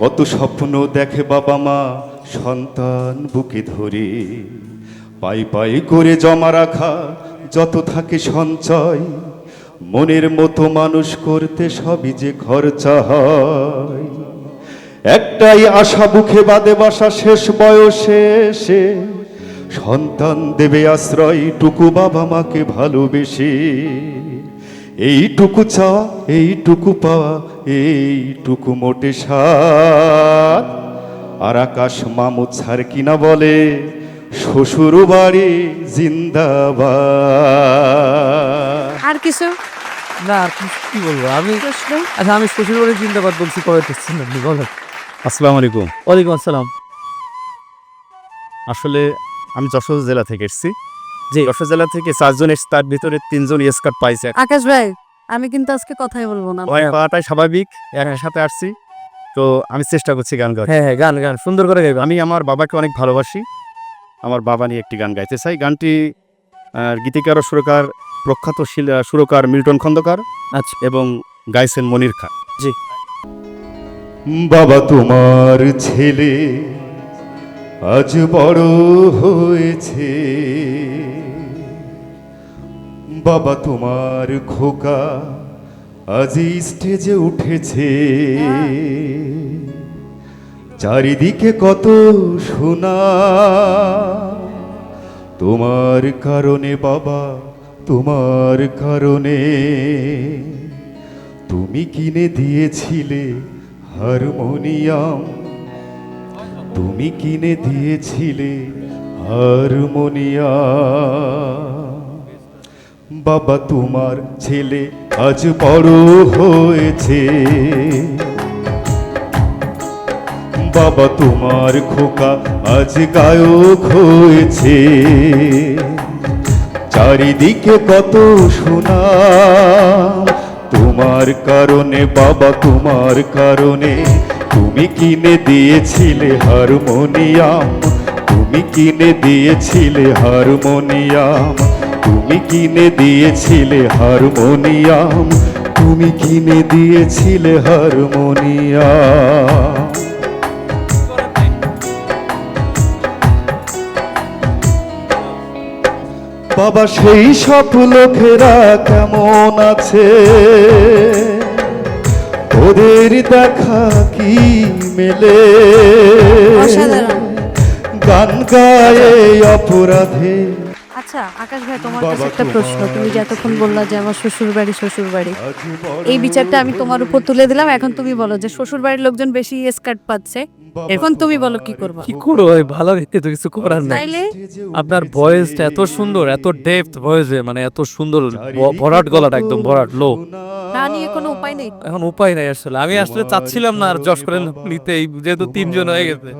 কত স্বপ্ন দেখে বাবা মা সন্তান বুকে ধরে। পাই পাই করে জমা রাখা যত থাকে সঞ্চয়, মনের মতো মানুষ করতে সবই যে খরচা হয়। একটাই আশা বুকে বাদে বাসা শেষ বয়সে এসে, সন্তান দেবে আশ্রয় টুকু বাবা মাকে ভালোবেসে। এইটুকু চাওয়া এইটুকু পাওয়া এইটুকু মোটে সাত। আর আকাশ মামুদ স্যার কিনা বলে শ্বশুর বাড়ি জিন্দাবাদ। আর কিছু? না আর কি কি বলব? আমি আচ্ছা আমি শ্বশুর বাড়ি জিন্দাবাদ বলছি কবে টেস্ট আপনি বলেন। আসসালামু আলাইকুম। ওয়ালাইকুম আসসালাম। আসলে আমি যশোর জেলা থেকে এসেছি। জি। যশোর জেলা থেকে চারজন এসেছে তার ভিতরে তিনজন ইয়েস কার্ড পাইছে। আকাশ ভাই আমি কিন্তু আজকে কথাই বলব না। ভয় পাওয়াটাই স্বাভাবিক একসাথে আসছি। তো আমি চেষ্টা করছি গান গাওয়ার। হ্যাঁ হ্যাঁ গান গান সুন্দর করে গাইবা। আমি আমার বাবাকে অনেক ভালোবাসি। আমার বাবা নিয়ে একটি গান গাইতে চাই। গানটি গীতিকার ও সুরকার প্রখ্যাত শিল- সুরকার মিল্টন খন্দকার আচ্ছা। এবং গাইছেন মনির খান। জি। বাবা তোমার ছেলে আজ বড় হয়েছে। বাবা তোমার খোকা আজ স্টেজে উঠেছে। চারিদিকে কত শোনা তোমার কারণে বাবা, তোমার কারণে। তুমি কিনে দিয়েছিলে হারমোনিয়াম, তুমি কিনে দিয়েছিলে হারমোনিয়াম। বাবা তোমার ছেলে আজ বড় হয়েছে। বাবা তোমার খোকা আজ গায়ক হয়েছে। চারিদিকে কত সোনা, তোমার কারণে, বাবা তোমার কারণে তুমি কিনে দিয়েছিলে হারমোনিয়াম, তুমি কিনে দিয়েছিলে হারমোনিয়াম। তুমি কিনে দিয়েছিলে হারমোনিয়াম তুমি কিনে দিয়েছিলে হারমোনিয়াম। বাবা সেই সব লোকেরা কেমন আছে? ওদের দেখা কি মেলে? গান গায়ে অপরাধে আচ্ছা আকাশ ভাই তোমার কাছে একটা প্রশ্ন। তুমি যে এতক্ষণ বললা যে আমার শ্বশুর বাড়ি শ্বশুর বাড়ি এই বিচারটা আমি তোমার উপর তুলে দিলাম। এখন তুমি বলো যে শ্বশুর বাড়ির লোকজন বেশি স্কার্ট পাচ্ছে। এখন তুমি বলো কি করবা? কি করো ভাই? ভালো দেখতে তো কিছু করার নাই। আপনার ভয়েসটা এত সুন্দর এত ডেপথ ভয়েসে মানে এত সুন্দর ভরাট গলাটা একদম ভরাট লো না নিয়ে কোনো উপায় নেই। এখন উপায় নাই আসলে। আমি আসলে চাচ্ছিলাম না আর যশ করে নিতে যেহেতু তিনজন হয়ে গেছে।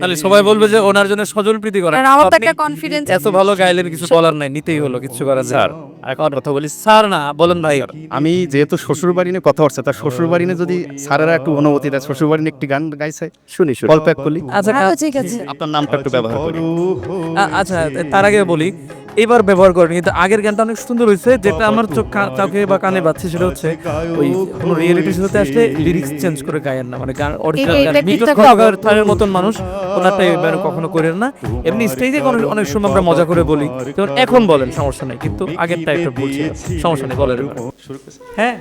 তাহলে সবাই বলবে যে ওনার জন্য সজল প্রীতি করে। আর আমার তো একটা কনফিডেন্স এত ভালো গাইলেন কিছু বলার নাই নিতেই হলো কিছু করার নেই। স্যার এখন কথা বলি স্যার না বলেন ভাই। আমি যেহেতু শ্বশুর বাড়ি নিয়ে কথা হচ্ছে তার শ্বশুর বাড়ি নিয়ে যদি স্যারেরা একটু অনুমতি দেয় শ্বশুর বাড়ি নিয়ে একটি গান গাইছে শুনি শুনি। অল্প এক কলি। আচ্ছা আচ্ছা ঠিক আছে। আপনার নামটা একটু ব্যবহার করি। আচ্ছা তার আগে বলি এবার ব্যবহার করেন। কিন্তু আগের গানটা অনেক সুন্দর হয়েছে যেটা আমার চোখ চোখে বা কানে বাজছে সেটা হচ্ছে ওই কোনো রিয়েলিটি শোতে আসলে লিরিক্স চেঞ্জ করে গায়েন না। মানে গান অরিজিনাল গান। মতন মানুষ ওনারটা এবার কখনো করেন না। এমনি স্টেজে কোনো অনেক সময় আমরা মজা করে বলি। যেমন এখন বলেন সমস্যা নেই। কিন্তু আগের টাইপটা বলছি সমস্যা নেই বলেন। হ্যাঁ।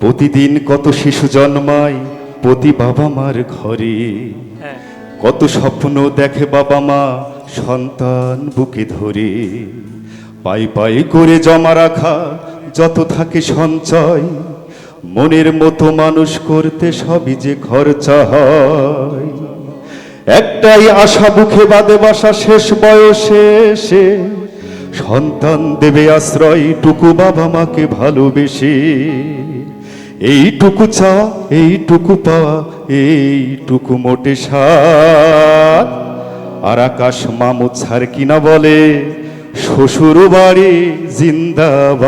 প্রতিদিন কত শিশু জন্মায় প্রতি বাবা মার ঘরে। হ্যাঁ। কত স্বপ্ন দেখে বাবা মা সন্তান বুকে ধরে পাই পাই করে জমা রাখা যত থাকে সঞ্চয়, মনের মতো মানুষ করতে সবই যে খরচা হয়। একটাই আশা বুকে বাদে বাসা শেষ বয়সে এসে, সন্তান দেবে আশ্রয়, টুকু বাবা মাকে ভালোবেসে। এইটুকু চাওয়া এইটুকু পাওয়া, এইটুকু মোটে সাত আর আকাশ মামুদ স্যার কিনা বলে শ্বশুর বাড়ি জিন্দাবাদ।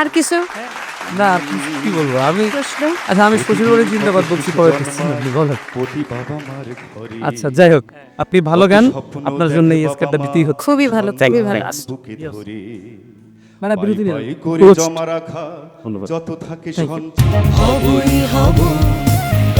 আর কিছু? না কি কি বলব আমি আচ্ছা আমি শ্বশুর বাড়ি জিন্দাবাদ বলছি কবে টেস্ট আপনি বলেন প্রতি বাবা মার ঘরে আচ্ছা যাই হোক আপনি ভালো গান আপনার জন্য এই স্কারটা দিতেই হচ্ছে। খুবই ভালো খুবই ভালো। মানে পাই জমা রাখা যত থাকে Thank you.